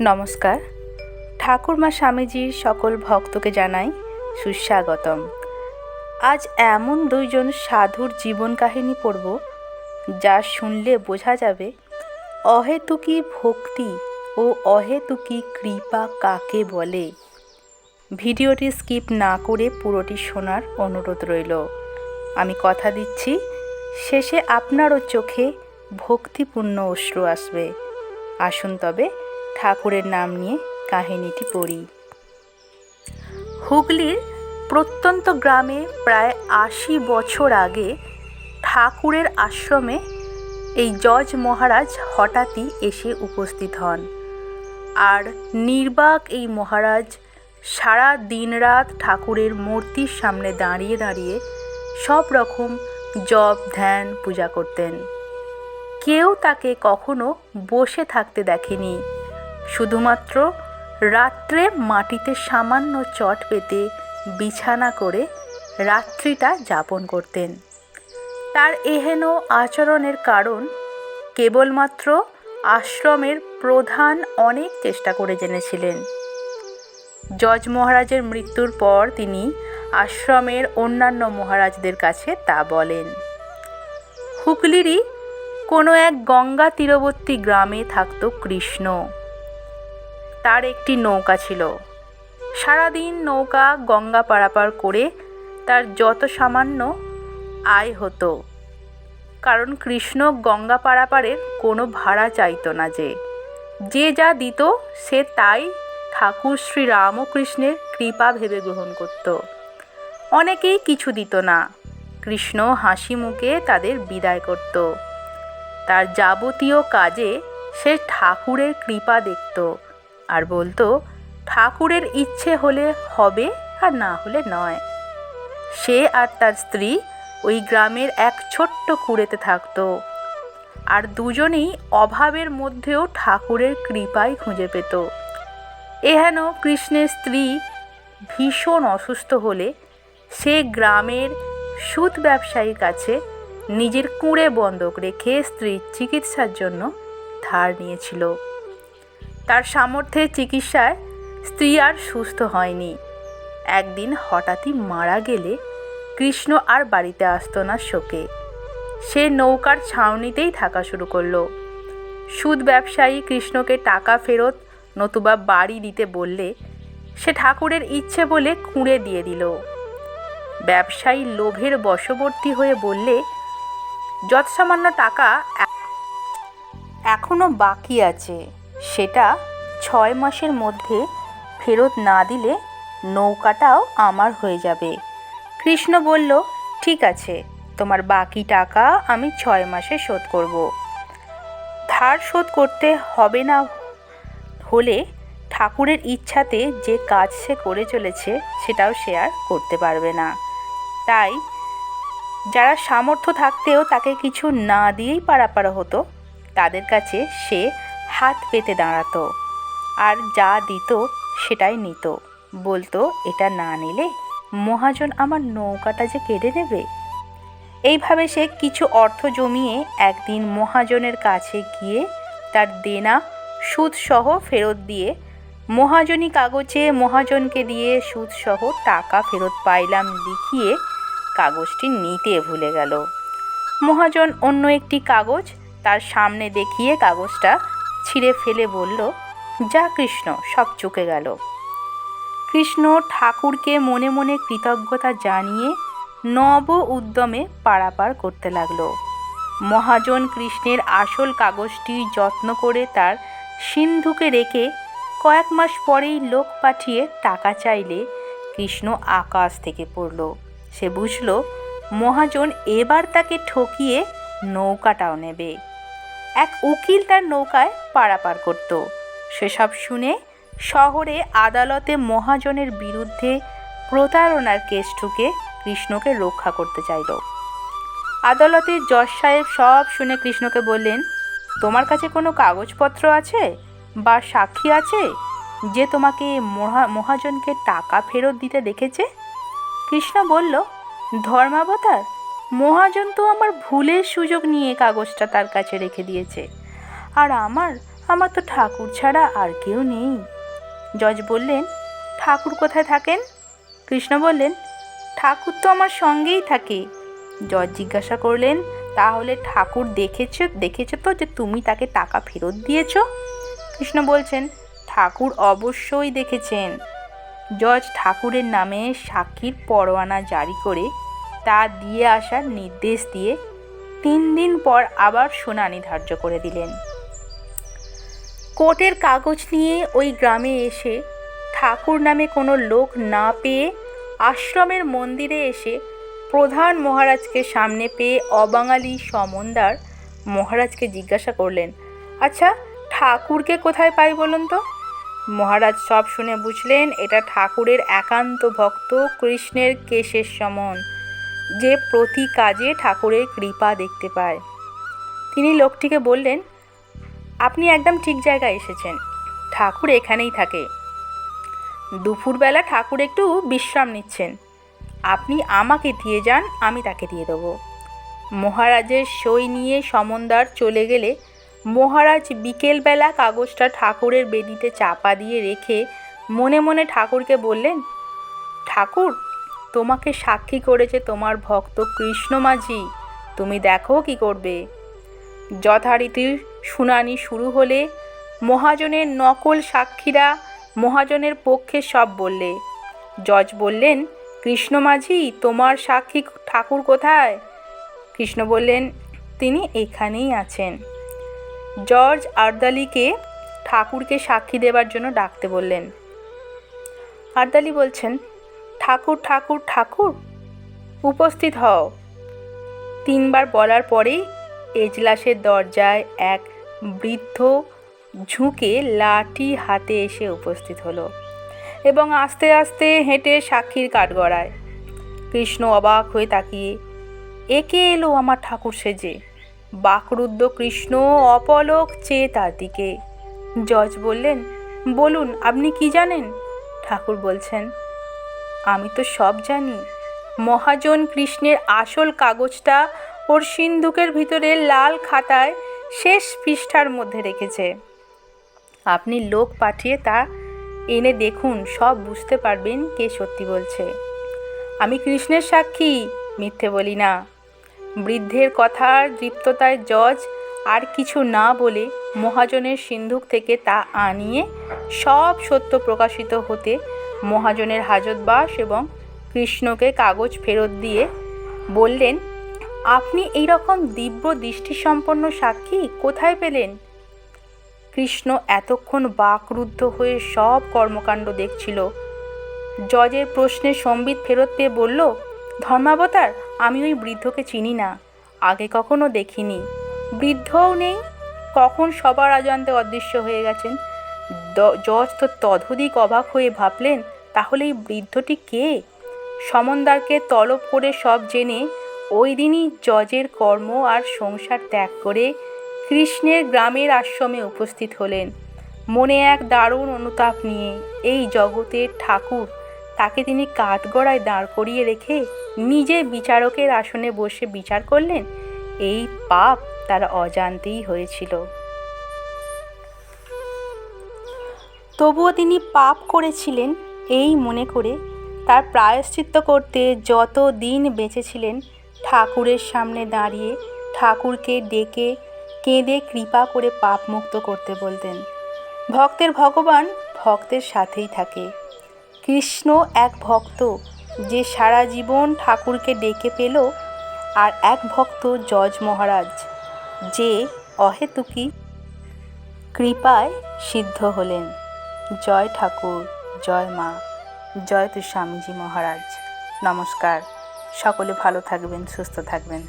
নমস্কার। ঠাকুরমা স্বামীজির সকল ভক্তকে জানাই সুস্বাগতম। আজ এমন দুইজন সাধুর জীবন কাহিনী পড়ব, যা শুনলে বোঝা যাবে অহেতুকি ভক্তি ও অহেতুকি কৃপা কাকে বলে। ভিডিওটি স্কিপ না করে পুরোটি শোনার অনুরোধ রইল। আমি কথা দিচ্ছি, শেষে আপনারও চোখে ভক্তিপূর্ণ অশ্রু আসবে। আসুন তবে ঠাকুরের নাম নিয়ে কাহিনীটি পড়ি। হুগলির প্রত্যন্ত গ্রামে প্রায় আশি বছর আগে ঠাকুরের আশ্রমে এই জজ মহারাজ হঠাৎই এসে উপস্থিত হন। আর নির্বাক এই মহারাজ সারা দিন রাত ঠাকুরের মূর্তির সামনে দাঁড়িয়ে দাঁড়িয়ে সব রকম জপ, ধ্যান, পূজা করতেন। কেউ তাকে কখনো বসে থাকতে দেখেনি। শুধুমাত্র রাত্রে মাটিতে সামান্য চট পেতে বিছানা করে রাত্রিটা যাপন করতেন। তার এহেন আচরণের কারণ কেবলমাত্র আশ্রমের প্রধান অনেক চেষ্টা করে জেনেছিলেন। জজ মহারাজের মৃত্যুর পর তিনি আশ্রমের অন্যান্য মহারাজদের কাছে তা বলেন। হুগলিরই কোনো এক গঙ্গা তীরবর্তী গ্রামে থাকত কৃষ্ণ। তার একটি নৌকা ছিল। সারাদিন নৌকা গঙ্গা পারাপার করে তার যত সামান্য আয় হতো। কারণ কৃষ্ণ গঙ্গা পারাপারের কোনো ভাড়া চাইতো না যে। যে যা দিত, সে তাই ঠাকুর শ্রী রামকৃষ্ণের কৃপা ভেবে গ্রহণ করত। অনেকেই কিছু দিত না। কৃষ্ণ হাসি মুখে তাদের বিদায় করত। তার যাবতীয় কাজে সে ঠাকুরের কৃপা দেখত। আর বলতো, ঠাকুরের ইচ্ছে হলে হবে আর না হলে নয়। সে আর তার স্ত্রী ওই গ্রামের এক ছোট্ট কুড়েতে থাকতো। আর দুজনেই অভাবের মধ্যেও ঠাকুরের কৃপাই খুঁজে পেত। এহেন কৃষ্ণের স্ত্রী ভীষণ অসুস্থ হলে সে গ্রামের সুদ ব্যবসায়ীর কাছে নিজের কুঁড়ে বন্ধক রেখে স্ত্রীর চিকিৎসার জন্য ধার নিয়েছিল। তার সামর্থ্যের চিকিৎসায় স্ত্রী আর সুস্থ হয়নি। একদিন হঠাৎই মারা গেলে কৃষ্ণ আর বাড়িতে আসতো না শোকে। সে নৌকার ছাউনিতেই থাকা শুরু করল। সুদ ব্যবসায়ী কৃষ্ণকে টাকা ফেরত নতুবা বাড়ি দিতে বললে সে ঠাকুরের ইচ্ছে বলে খুঁড়ে দিয়ে দিল। ব্যবসায়ী লোভের বশবর্তী হয়ে বললে, যৎসামান্য টাকা এখনও বাকি আছে। সেটা ছয় মাসের মধ্যে ফেরত না দিলে নৌকাটাও আমার হয়ে যাবে। কৃষ্ণ বলল, ঠিক আছে, তোমার বাকি টাকা আমি ছয় মাসে শোধ করব। ধার শোধ করতে হবে না হলে ঠাকুরের ইচ্ছাতে যে কাজ সে করে চলেছে সেটাও সে আর করতে পারবে না। তাই যারা সামর্থ্য থাকতেও তাকে কিছু না দিয়েই পারাপার হতো, তাদের কাছে সে হাত পেতে দাঁড়াতো। আর যা দিত সেটাই নিত। বলতো, এটা না নিলে মহাজন আমার নৌকাটা যে কেড়ে নেবে? এইভাবে সে কিছু অর্থ জমিয়ে একদিন মহাজনের কাছে গিয়ে তার দেনা, সুদসহ ফেরত দিয়ে মহাজনী কাগজে মহাজনকে দিয়ে সুদসহ টাকা ফেরত পাইলাম লিখিয়ে কাগজটি নিতে ভুলে গেল। মহাজন অন্য একটি কাগজ তার সামনে দেখিয়ে কাগজটা ছিঁড়ে ফেলে বলল, যা কৃষ্ণ, সব চুকে গেল। কৃষ্ণ ঠাকুরকে মনে মনে কৃতজ্ঞতা জানিয়ে নব উদ্যমে পারাপার করতে লাগল। মহাজন কৃষ্ণের আসল কাগজটি যত্ন করে তার সিন্ধুকে রেখে কয়েক মাস পরেই লোক পাঠিয়ে টাকা চাইলে কৃষ্ণ আকাশ থেকে পড়ল। সে বুঝল, মহাজন এবার তাকে ঠকিয়ে নৌকাটাও নেবে। এক উকিল তার নৌকায় পারাপার করত। সেসব শুনে শহরে আদালতে মহাজনের বিরুদ্ধে প্রতারণার কেস ঠুকে কৃষ্ণকে রক্ষা করতে চাইল। আদালতে জজ সাহেব সব শুনে কৃষ্ণকে বললেন, তোমার কাছে কোনো কাগজপত্র আছে বা সাক্ষী আছে যে তোমাকে মহা, মহাজনকে টাকা ফেরত দিতে দেখেছে? কৃষ্ণ বলল, ধর্মাবতার মহাজন তো আমার ভুলের সুযোগ নিয়ে কাগজটা তার কাছে রেখে দিয়েছে। আর আমার আমার তো ঠাকুর ছাড়া আর কেউ নেই। জজ বললেন, ঠাকুর কোথায় থাকেন? কৃষ্ণ বললেন, ঠাকুর তো আমার সঙ্গেই থাকে। জজ জিজ্ঞাসা করলেন, তাহলে ঠাকুর দেখেছ দেখেছ তো যে তুমি তাকে টাকা ফেরত দিয়েছ? কৃষ্ণ বলছেন, ঠাকুর অবশ্যই দেখেছেন। জজ ঠাকুরের নামে সাক্ষীর পরোয়ানা জারি করে তা দিয়ে আসার নির্দেশ দিয়ে তিন দিন পর আবার শুনানি ধার্য করে দিলেন। কোর্টের কাগজ নিয়ে ওই গ্রামে এসে ঠাকুর নামে কোনো লোক না পেয়ে আশ্রমের মন্দিরে এসে প্রধান মহারাজকে সামনে পেয়ে অবাঙালি সমন্দার মহারাজকে জিজ্ঞাসা করলেন আচ্ছা ঠাকুরকে কোথায় পাই বলুন তো? মহারাজ সব শুনে বুঝলেন, এটা ঠাকুরের একান্ত ভক্ত কৃষ্ণের কেশের সমন। যে প্রতি কাজে ঠাকুরের কৃপা দেখতে পায়। তিনি লোকটিকে বললেন, আপনি একদম ঠিক জায়গায় এসেছেন। ঠাকুর এখানেই থাকে। দুপুরবেলা ঠাকুর একটু বিশ্রাম নিচ্ছেন। আপনি আমাকে দিয়ে যান, আমি তাকে দিয়ে দেবো। মহারাজের সই নিয়ে সমন্দার চলে গেলে মহারাজ বিকেলবেলা কাগজটা ঠাকুরের বেদিতে চাপা দিয়ে রেখে মনে মনে ঠাকুরকে বললেন, ঠাকুর তোমাকে সাক্ষী করেছে তোমার ভক্ত কৃষ্ণ মাঝি তুমি দেখো কি করবে। যথারীতি শুনানি শুরু হলে মহাজনের নকল সাক্ষীরা মহাজনের পক্ষে সব বললে। জজ বললেন, কৃষ্ণ মাঝি তোমার সাক্ষী ঠাকুর কোথায়? কৃষ্ণ বললেন, তিনি এখানেই আছেন। জর্জ আর্দালিকে ঠাকুরকে সাক্ষী দেবার জন্য ডাকতে বললেন। আর্দালি বলছেন ঠাকুর ঠাকুর ঠাকুর? উপস্থিত হও। তিনবার বলার পরেই এজলাসের দরজায় এক বৃদ্ধ ঝুঁকে লাঠি হাতে এসে উপস্থিত হলো এবং আস্তে আস্তে হেঁটে সাক্ষীর কাঠগড়ায়। কৃষ্ণ অবাক হয়ে তাকিয়ে, একে এলো আমার ঠাকুর সেজে। বাকরুদ্ধ কৃষ্ণ অপলক চেয়ে তার দিকে। জজ বললেন, বলুন, আপনি কি জানেন? ঠাকুর বলছেন আমি তো সব জানি। মহাজন কৃষ্ণের আসল কাগজটা ওর সিন্ধুকের ভিতরে লাল খাতায় শেষ পৃষ্ঠার মধ্যে রেখেছে। আপনি লোক পাঠিয়ে তা এনে দেখুন, সব বুঝতে পারবেন কে সত্যি বলছে। আমি কৃষ্ণের সাক্ষী, মিথ্যে বলি না। বৃদ্ধের কথার দৃপ্ততায় জজ আর কিছু না বলে মহাজনের সিন্ধুক থেকে তা আনিয়ে সব সত্য প্রকাশিত হতে মহাজনের হাজতবাস এবং কৃষ্ণকে কাগজ ফেরত দিয়ে বললেন, আপনি এই রকম দিব্য দৃষ্টিসম্পন্ন সাক্ষী কোথায় পেলেন? কৃষ্ণ এতক্ষণ বাকরুদ্ধ হয়ে সব কর্মকাণ্ড দেখছিল। জজের প্রশ্নে সম্বিত ফেরত পেয়ে বলল, ধর্মাবতার, আমি ওই বৃদ্ধকে চিনি না, আগে কখনো দেখিনি। বৃদ্ধও নেই, কখন সবার অজান্তে অদৃশ্য হয়ে গেছেন জজ তো ততোধিক অবাক হয়ে ভাবলেন তাহলে এই বৃদ্ধটি কে? সমন্দারকে তলব করে সব জেনে ওই দিনই জজের কর্ম আর সংসার ত্যাগ করে কৃষ্ণের গ্রামের আশ্রমে উপস্থিত হলেন। মনে এক দারুণ অনুতাপ নিয়ে এই জগতের ঠাকুর তাকে তিনি কাঠগড়ায় দাঁড় করিয়ে রেখে নিজে বিচারকের আসনে বসে বিচার করলেন। এই পাপ তার অজান্তেই হয়েছিল। তবুও তিনি পাপ করেছিলেন এই মনে করে তার প্রায়শ্চিত্ত করতে যত দিন বেঁচেছিলেন, ঠাকুরের সামনে দাঁড়িয়ে ঠাকুরকে ডেকে কেঁদে কৃপা করে পাপ মুক্ত করতে বলতেন। ভক্তের ভগবান ভক্তের সাথেই থাকে। কৃষ্ণ এক ভক্ত যে সারা জীবন ঠাকুরকে ডেকে পেল আর এক ভক্ত জজ মহারাজ যে অহেতুকি কৃপায় সিদ্ধ হলেন। জয় ঠাকুর জয় মা জয় তু স্বামীজি মহারাজ। নমস্কার। সকলে ভালো থাকবেন সুস্থ থাকবেন।